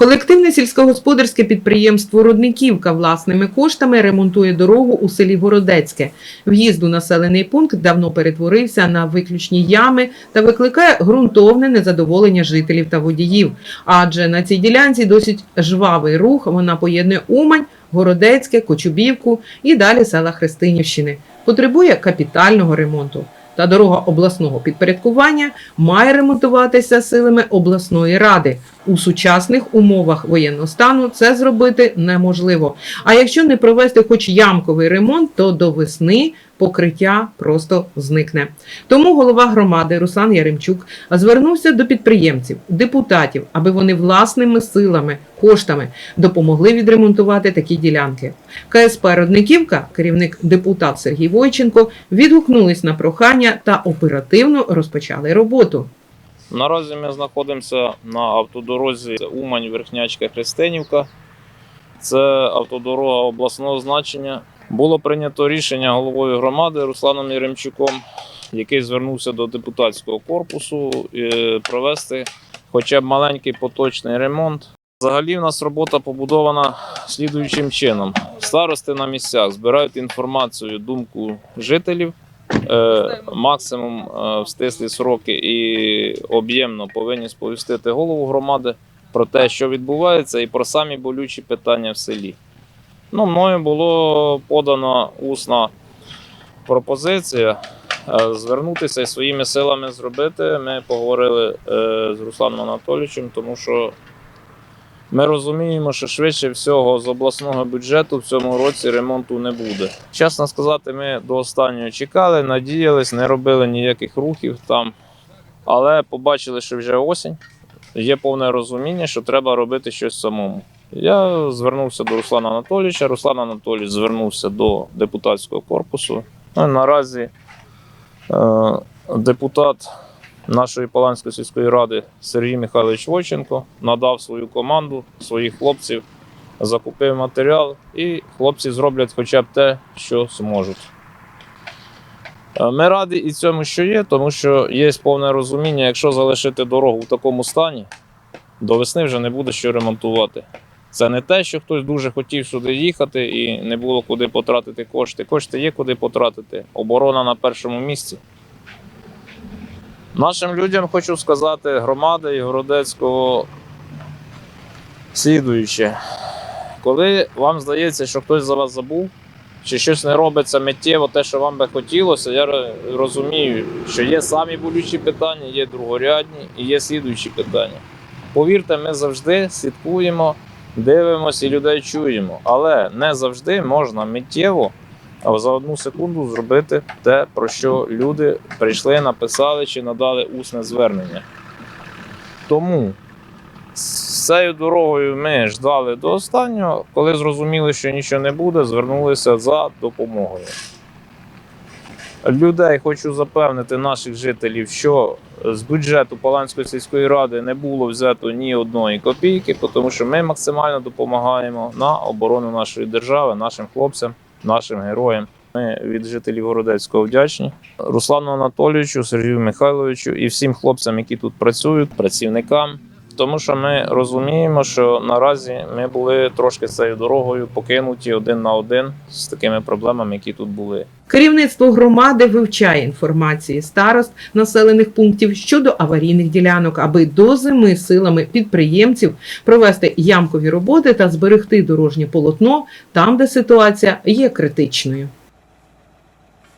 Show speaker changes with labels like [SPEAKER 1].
[SPEAKER 1] Колективне сільськогосподарське підприємство Рудниківка власними коштами ремонтує дорогу у селі Городецьке. В'їзд у населений пункт давно перетворився на виключні ями та викликає ґрунтовне незадоволення жителів та водіїв. Адже на цій ділянці досить жвавий рух. Вона поєднує Умань, Городецьке, Кочубівку і далі села Христинівщини. Потребує капітального ремонту. Та дорога обласного підпорядкування має ремонтуватися силами обласної ради. У сучасних умовах воєнного стану це зробити неможливо. А якщо не провести хоч ямковий ремонт, то до весни покриття просто зникне. Тому голова громади Руслан Яремчук звернувся до підприємців, депутатів, аби вони власними силами, коштами допомогли відремонтувати такі ділянки. КСП Родниківка, керівник депутат Сергій Войченко, відгукнулись на прохання та оперативно розпочали роботу.
[SPEAKER 2] Наразі ми знаходимося на автодорозі Умань Верхнячка Христинівка. Це автодорога обласного значення. Було прийнято рішення головою громади Русланом Яремчуком, який звернувся до депутатського корпусу е, провести хоча б маленький поточний ремонт. Взагалі, в нас робота побудована слідуючим чином: старости на місцях збирають інформацію, думку жителів. Е, максимум е, в стислі сроки і об'ємно повинні сповістити голову громади про те, що відбувається, і про самі болючі питання в селі. Ну, мною було подано усна пропозиція е, звернутися і своїми силами зробити. Ми поговорили е, з Русланом Анатолійовичем, тому що ми розуміємо, що швидше всього з обласного бюджету в цьому році ремонту не буде. Чесно сказати, ми до останнього чекали, надіялись, не робили ніяких рухів там. Але побачили, що вже осінь. Є повне розуміння, що треба робити щось самому. Я звернувся до Руслана Анатолійовича. Руслан Анатолійович звернувся до депутатського корпусу. Ну, наразі е, депутат нашої Паланської сільської ради Сергій Михайлович Войченко надав свою команду, своїх хлопців, закупив матеріал, і хлопці зроблять хоча б те, що зможуть. Е, Ми раді і цьому, що є, тому що є повне розуміння, якщо залишити дорогу в такому стані, до весни вже не буде що ремонтувати. Це не те, що хтось дуже хотів сюди їхати і не було куди потратити кошти. Кошти є куди потратити. Оборона на першому місці. Нашим людям хочу сказати, громади Городецького слідуюче. Коли вам здається, що хтось за вас забув, чи щось не робиться миттєво, те, що вам би хотілося, я розумію, що є самі болючі питання, є другорядні і є слідуючі питання. Повірте, ми завжди слідкуємо, дивимося і людей чуємо, але не завжди можна миттєво за одну секунду зробити те, про що люди прийшли, написали чи надали усне звернення. Тому з цією дорогою ми ждали до останнього, коли зрозуміли, що нічого не буде, звернулися за допомогою. Людей хочу запевнити наших жителів, що з бюджету Паланської сільської ради не було взято ні одної копійки, тому що ми максимально допомагаємо на оборону нашої держави, нашим хлопцям, нашим героям. Ми від жителів Городецького вдячні Руслану Анатолійовичу, Сергію Михайловичу і всім хлопцям, які тут працюють, працівникам. Тому що ми розуміємо, що наразі ми були трошки цією дорогою покинуті один на один з такими проблемами, які тут були.
[SPEAKER 1] Керівництво громади вивчає інформації старост населених пунктів щодо аварійних ділянок, аби до зими силами підприємців провести ямкові роботи та зберегти дорожнє полотно там, де ситуація є критичною.